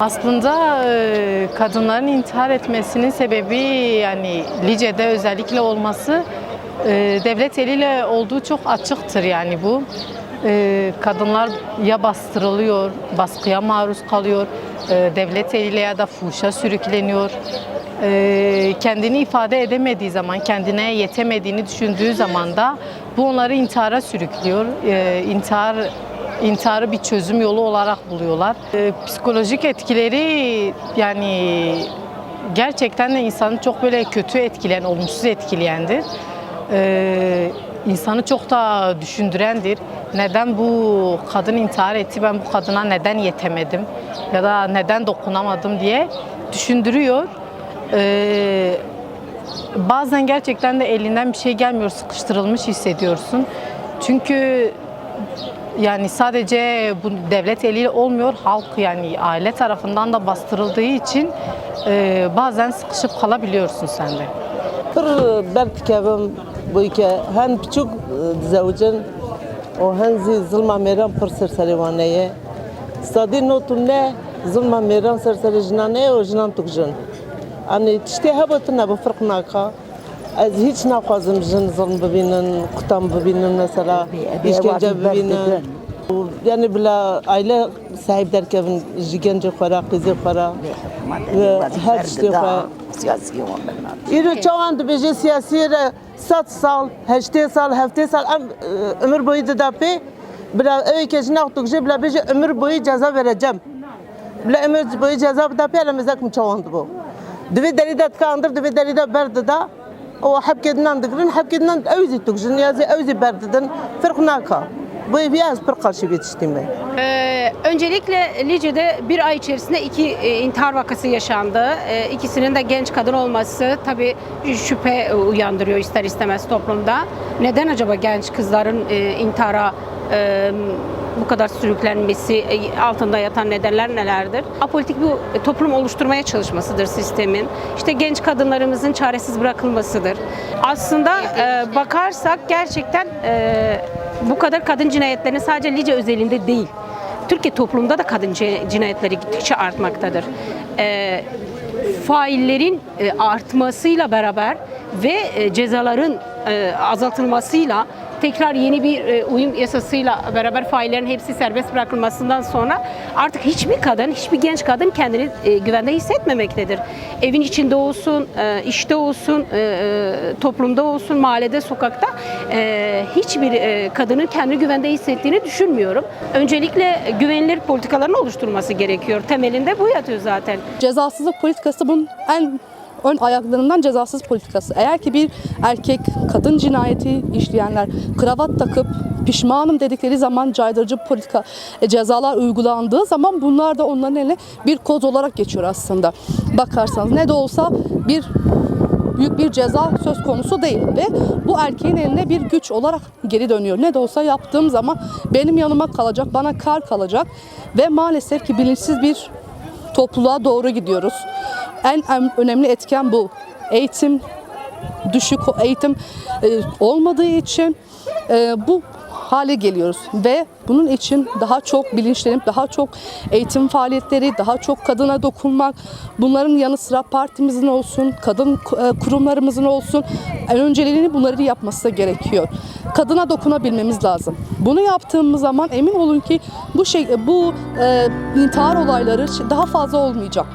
Aslında e, kadınların intihar etmesinin sebebi yani Lice'de özellikle olması e, devlet eliyle olduğu çok açıktır yani bu. E, Kadınlar ya bastırılıyor, baskıya maruz kalıyor, devlet eliyle ya da fuhuşa sürükleniyor. Kendini ifade edemediği zaman, kendine yetemediğini düşündüğü zaman da bu onları intihara sürüklüyor. İntihar intiharı bir çözüm yolu olarak buluyorlar. Ee, psikolojik etkileri yani gerçekten de insanı çok böyle kötü etkileyen, olumsuz etkileyendir. Ee, insanı çok da düşündürendir. Neden bu kadın intihar etti, ben bu kadına neden yetemedim ya da neden dokunamadım diye düşündürüyor. Ee, bazen gerçekten de elinden bir şey gelmiyor, sıkıştırılmış hissediyorsun. Çünkü yani sadece bu devlet eliyle olmuyor halk yani aile tarafından da bastırıldığı için e, bazen sıkışıp kalabiliyorsun sen de. Pır ben dikevim bu iki hem küçük e, zavcın o henzi zulma meram pır serseri vaneye. Sadi notum ne zulma meram serseri jinane o jinan tukjin. Ani tişte habatına bu fırknaka. Az hiç nakazım jin zulm bibinin, kutam bibinin mesela, işkence bibinin. Yani bila aile sahip derken jigence khara, kızı. Ve her şey. Siyasi onlarla. İri çawan dibêje siyasî re sed sal, heştê sal, heftê sal em e, ömür boyî didapê bila ew kej nav tu jê bila bêje ömür boyî ceza vereceğim. Bila ömür boyî ceza bidapê ele mezek min çawan dibo. Divê derî de tika andir divê derî ew zî tukjin ya zî ew zî ber didin. Firq naka. Bu ez pir karşı ben. Ee, öncelikle Lice'de bir ay içerisinde iki e, intihar vakası yaşandı. E, ikisinin de genç kadın olması tabii şüphe uyandırıyor ister istemez toplumda. Neden acaba genç kızların e, intihara e, bu kadar sürüklenmesi e, altında yatan nedenler nelerdir? Apolitik bir toplum oluşturmaya çalışmasıdır sistemin. İşte genç kadınlarımızın çaresiz bırakılmasıdır. Aslında e, bakarsak gerçekten e, bu kadar kadın cinayetlerinin sadece Lice özelinde değil. Türkiye toplumunda da kadın ci- cinayetleri gittikçe artmaktadır. Ee, faillerin e, artmasıyla beraber ve e, cezaların e, azaltılmasıyla tekrar yeni bir e, uyum yasasıyla beraber faillerin hepsi serbest bırakılmasından sonra artık hiçbir kadın, hiçbir genç kadın kendini e, güvende hissetmemektedir. Evin içinde olsun, e, işte olsun, toplumda olsun, mahallede, sokakta hiçbir kadının kendini güvende hissettiğini düşünmüyorum. Öncelikle güvenilir politikaların oluşturması gerekiyor. Temelinde bu yatıyor zaten. Cezasızlık politikası bunun en ön ayaklarından cezasız politikası. Eğer ki bir erkek kadın cinayeti işleyenler kravat takıp pişmanım dedikleri zaman caydırıcı politika e, cezalar uygulandığı zaman bunlar da onların eline bir koz olarak geçiyor aslında. Bakarsanız ne de olsa bir büyük bir ceza söz konusu değil ve bu erkeğin eline bir güç olarak geri dönüyor. Ne de olsa yaptığım zaman benim yanıma kalacak, bana kar kalacak ve maalesef ki bilinçsiz bir topluluğa doğru gidiyoruz. En, önemli etken bu. Eğitim düşük eğitim e, olmadığı için e, bu hale geliyoruz ve bunun için daha çok bilinçlenip daha çok eğitim faaliyetleri, daha çok kadına dokunmak, bunların yanı sıra partimizin olsun, kadın e, kurumlarımızın olsun önceliğini bunları yapması gerekiyor. Kadına dokunabilmemiz lazım. Bunu yaptığımız zaman emin olun ki bu şey bu e, intihar olayları daha fazla olmayacak.